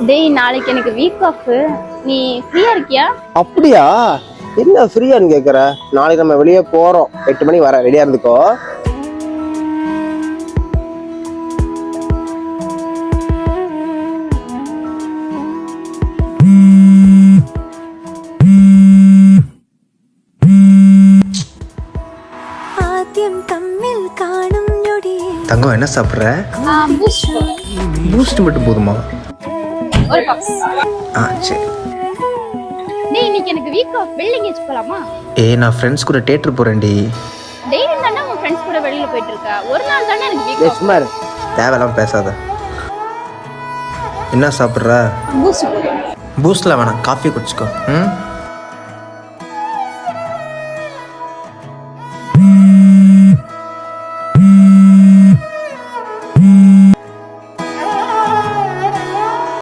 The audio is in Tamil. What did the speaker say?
டேய் நாளைக்கு எனக்கு வீக் ஆஃப் நீ ஃப்ரீயா இருக்கியா? அப்படியா? என்ன ஃப்ரீயான்னு கேக்குற? நாளைக்கு நம்ம வெளியே போறோம். எட்டு மணி வர ரெடியா இருந்துக்கோ. தங்கம் என்ன சாப்பிட்ற பூஸ்ட் மட்டும் போதுமா ஒரு பப்ஸ் ஆ சரி. இன்னைக்கு எனக்கு வீக் ஆஃப் வெளில எங்கேயும் போலாமா? ஏய் நான் ஃப்ரெண்ட்ஸ் கூட தியேட்டர் போறேன்டி. டெய்லி தானே உன் ஃப்ரெண்ட்ஸ் கூட வெளியில போயிட்டு இருக்க ஒரு நாள் தானே எனக்கு வீக் ஆஃப் சும்மா இரு. தேவையெல்லாம் பேசாத. என்ன சாப்பிட்ற? பூஸ்ட் பூஸ்ட்ல வேணாம் காஃபி குடிச்சுக்கோ. ம்? Mm-hmm.